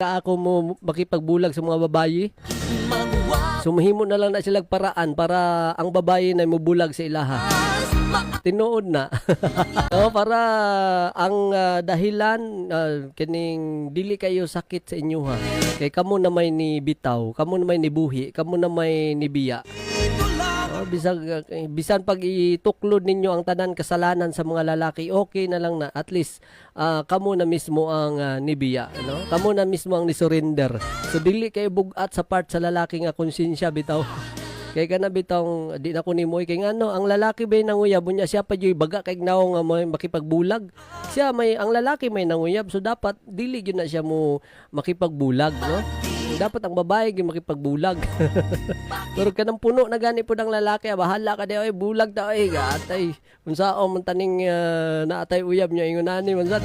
ako mo makipagbulag sa mga babayi. Sumahimo na lang na sila paraan para ang babayi na mubulag sa ilaha. Tinuod na. no, para ang ah, dahilan ah, kining dili kayo sakit sa inyo ha. Kay kamo na may ni bitaw, kamo na may ni buhi, kamo na may ni biya. Oh, bisan bisan pag ituklod ninyo ang tanan kasalanan sa mga lalaki, okay na lang na at least ah, kamo na mismo ang ah, nibiya, no? Kamo na mismo ang ni-surrender. So dili kayo bugat sa part sa lalaki nga konsensya bitaw. Kay kana bitaw di na ko nimo kay ngano ang lalaki bay nanguyab unya siya pa joy baga kay naong nga mo makipagbulag. Siya may ang lalaki may nanguyab so dapat dili gyud na siya mo makipagbulag, no? Dapat ang babae gyud makipagbulag. Pero kanang puno na gani po ng lalaki, ah, bahala ka di ay bulag ta ay gatay. Unsa o man taning uh, naatay uyab niya ingon ani man sad.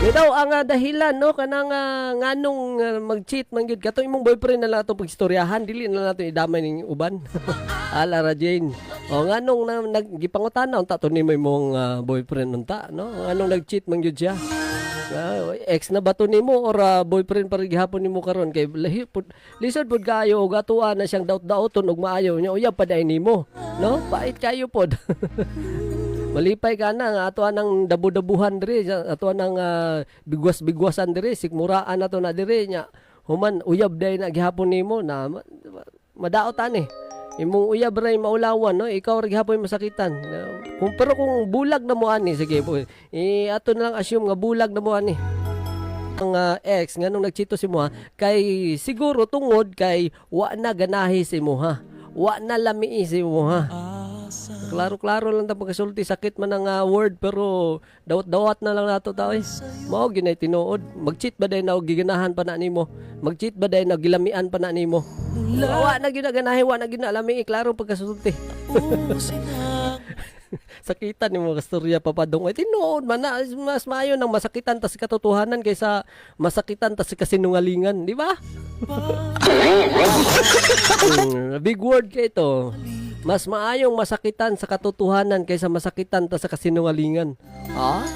Ni daw ang ah, dahilan no kanang uh, nganong ah, mag-cheat man gyud kato imong boyfriend na lang ato pagistoryahan dili na nato idamay ning uban. Ala ra Jane. O nganong na, naggipangutan unta to nimo imong ah, boyfriend unta no? Nganong nag-cheat man gyud siya. Ah, ex na ba to nimo or ah, boyfriend pa rin gihapon nimo karon. Kay lisod pud kayo og atuan na siyang daot-daoton og maayo niya uyab pa dai nimo. No? Pait kayo pod Malipay ka na nga ato nang dabu-dabuhan diri ato nang ah, bigwas-bigwasan diri sikmuraan ato na diri nya human uyab day na gihapon nimo na ma- ma- madaot ani imong uyab ray maulawan no? Ikaw ra gihapon masakitan. Kung pero kung bulag na mo ani sige po eh ato na lang assume nga bulag na mo ani. Ang ah, ex nganong nagchito si mo ha, kay siguro tungod kay wa na ganahi si mo ha? Wa na lami si mo ha Klaro-klaro lang ta pagkasulti sakit man ang ah, word pero dawat-dawat na lang nato tao eh. Mao ginay tinuod. Mag-cheat ba day na og giganahan pa na nimo? Mag-cheat ba day na gilamian pa na nimo? Wa na ginaganahi, wa na ginalami, eh, klaro pagkasulti. Sakitan ni mga kasturya papadong. Ay tinuod man na mas maayo nang masakitan ta sa katotohanan kaysa masakitan ta sa kasinungalingan, di ba? Big word kay ito. Mas maayong masakitan sa katotohanan kaysa masakitan ta sa kasinungalingan. Ha?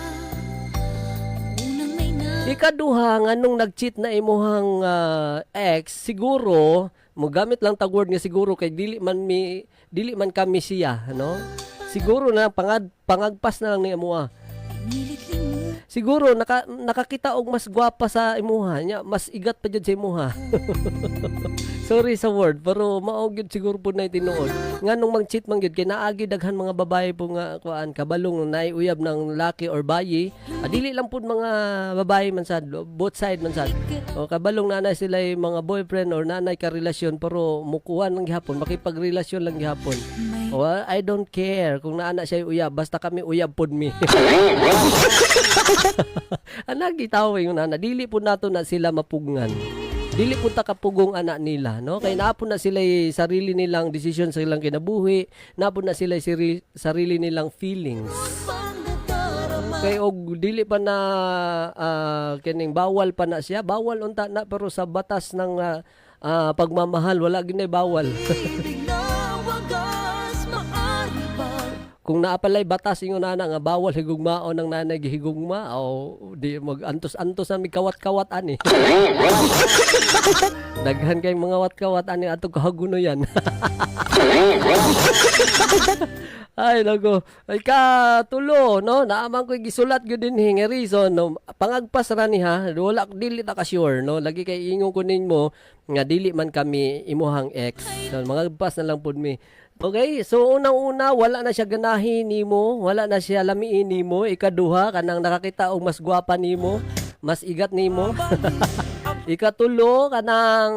Ikaduha nga nung nag-cheat na imuhang ah, ex, siguro mogamit lang tag word nga siguro kay dili man mi dili man kami siya, no? Siguro na pangad pangagpas na lang ni imuha. Siguro naka, nakakita og mas gwapa sa imuha nya, mas igat pa jud sa imuha. Sorry sa word, pero mao gyud siguro po na tinuod. Nga nung mag-cheat man gyud kay naagi daghan mga babae po nga kuan kabalong naiuyab ng laki or bayi. Ah, dili lang pud mga babae man sad, both side man sad. O kabalong nanay sila yung mga boyfriend or nanay ka relasyon pero mukuhan lang gihapon, makipagrelasyon lang gihapon. O, ah, I don't care kung naana siya uyab, basta kami uyab pod mi. anak gitaw yung nana. Dili po nato na sila mapugngan. Dili po ta kapugong anak nila no? Kay naapon na sila sarili nilang desisyon sa ilang kinabuhi. Naapon na sila sarili nilang feelings. Kay og dili pa na ah, kining bawal pa na siya. Bawal unta na pero sa batas ng ah, ah, pagmamahal wala ginay bawal kung naapalay batas ingon nana nga bawal higugmaon ng nanay gihigugma o di mag antos-antos na kawat-kawat ani. Daghan kay mga wat-kawat ani ato kahaguno yan. Ay nago. Ay ka tulo no naaman ko gisulat gyud din nga reason no pangagpas ra ni ha wala dili ta ka sure no lagi kay ingon ko ninyo nga dili man kami imuhang ex. So mangagpas na lang pud mi. Okay, so unang-una wala na siya ganahi nimo, wala na siya lamiin nimo, ikaduha kanang nakakita og mas gwapa nimo, mas igat nimo. Ikatulo kanang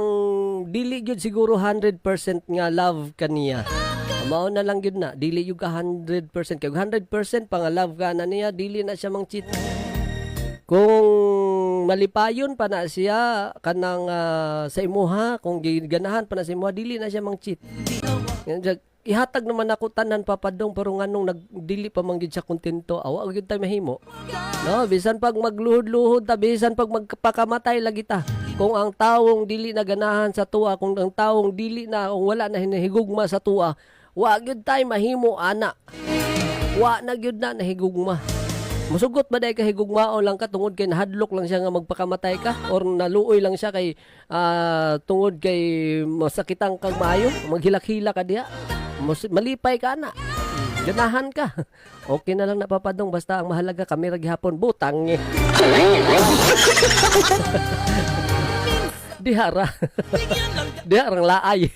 dili gyud siguro 100% nga love kaniya. Mao na lang gyud na, dili gyud ka 100% kay 100% pa nga love ka na niya, dili na siya mang cheat. Kung malipayon pa na siya kanang ah, sa imuha, kung giganahan pa na sa imuha, dili na siya mang cheat. Ihatag naman ako tanan papadong pero nganong nagdili pa man gid siya kontento awa gyud ta mahimo. No, bisan pag magluhod-luhod ta, bisan pag magpakamatay lagi ta. Kung ang tawong dili na ganahan sa tuwa, kung ang tawong dili na kung wala na hinahigugma sa tuwa, wa gyud tay mahimo ana. Wa na gyud na nahigugma. Musugot ba dahil kahigugmao lang ka tungod kay nahadlok lang siya nga magpakamatay ka or naluoy lang siya kay ah, tungod kay masakitang kag maayo maghilak-hila ka diha malipay ka na ganahan ka okay na lang napapadong basta ang mahalaga kami ra gihapon butang eh. dihara diharang laay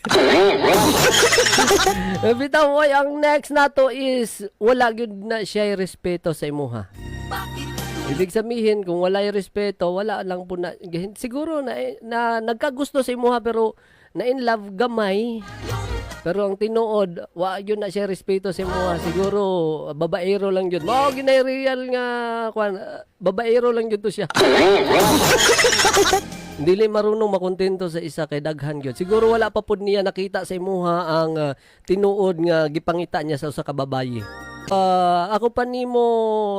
bitaw mo ang next nato is wala gyud na siya respeto sa imuha Ibig sabihin, kung wala yung respeto, wala lang po na, siguro na, na nagkagusto sa imuha pero na in love gamay. Pero ang tinuod, wa yun na siya respeto sa imuha. Siguro, babaero lang yun. Mao, ginay real nga, kwan, babaero lang yun to siya. Dili marunong makontento sa isa kay daghan gyud. Siguro wala pa pud niya nakita sa imuha ang ah, tinuod nga gipangita niya sa usa ka babaye. Ah, ako pa nimo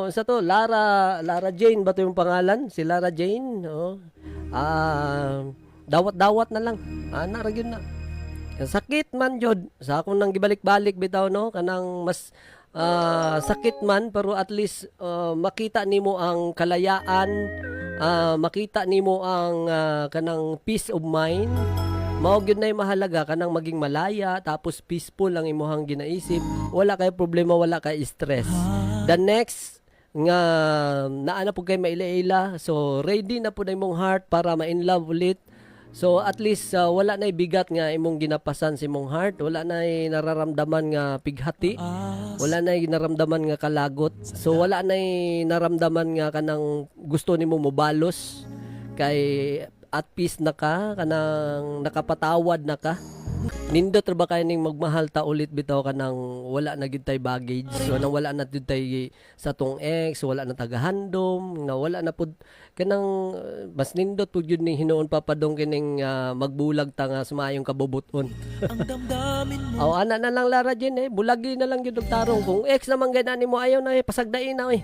sa to Lara Lara Jane ba to yung pangalan? Si Lara Jane, no? Ah, dawat-dawat na lang. Ah, nara gyud na. Sakit man jud sa akong nang gibalik-balik bitaw no kanang mas ah, sakit man pero at least ah, makita nimo ang kalayaan ah, makita nimo ang ah, kanang peace of mind. Mao gyud na mahalaga kanang maging malaya tapos peaceful ang imuhang ginaisip. Wala kay problema wala kay stress. The next nga naa na po kay maila-ila. So ready na po na imong heart para ma-in love ulit So at least uh, wala na bigat nga imong ginapasan sa imong heart, wala na nararamdaman nga pighati, wala na naramdaman nga kalagot. So wala na naramdaman nga kanang gusto nimo mobalos. Kay at peace na ka, kanang nakapatawad na ka. Nindot ra ba kay ning magmahal ta ulit bitaw ka nang wala na gyud tay baggage, so nang wala na gyud tay sa tong ex, wala na tagahandom, na wala na pud kanang mas nindot pud gyud ning hinuon papadong kining uh, magbulag ta nga sumayong kabubuton. Ang damdamin mo. Aw ana na lang Lara Jen eh, bulagi na lang gyud og tarong. Kung ex naman gid nimo ayaw na eh, pasagdain na eh.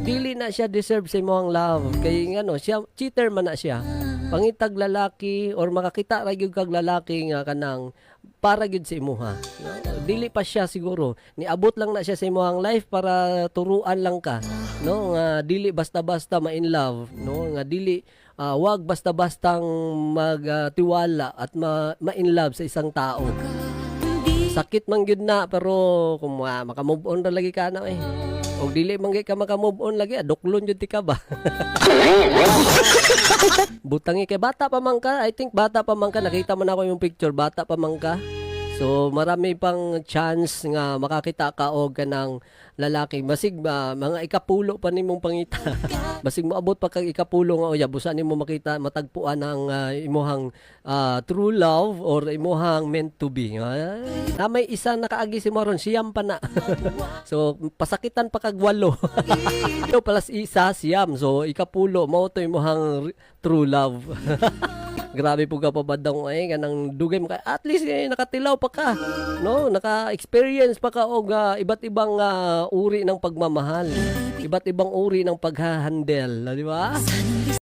Dili na siya deserve sa imong love. Kay ngano siya cheater man na siya. Pangitag lalaki or makakita ra gyud kag lalaki nga kanang para gyud sa imuha. No? Dili pa siya siguro. Niabot lang na siya sa imuhang life para turuan lang ka. No, nga dili basta-basta ma-in love, no? Nga dili ah, wag basta-bastang magtiwala at ma- ma-in love sa isang tao. Sakit man gyud na pero kung uh, maka-move on ra lagi ka na eh. O dili man gyud ka maka-move on lagi, aduklon jud ti ka ba? Butangi kay bata pa man ka. I think bata pa man ka. Nakita man ako yung picture, bata pa man ka. So marami pang chance nga makakita ka og kanang lalaki. Basig ba mga ikapulo pa nimong pangita. Basig moabot pa kag ikapulo nga uya busa nimo makita matagpuan ang ah, imuhang ah, true love or imuhang meant to be. Ay, na may isa nakaagi si Moron siyam pa na. so pasakitan pa kag walo. Ito palas isa siyam. So ikapulo mao to imuhang true love. Grabe po ka pabadang ay kanang dugay mo ka. At least eh, nakatilaw pa ka. No, naka-experience pa ka og ah, iba't ibang ah, uri ng pagmamahal. Iba't ibang uri ng paghahandle, di ba?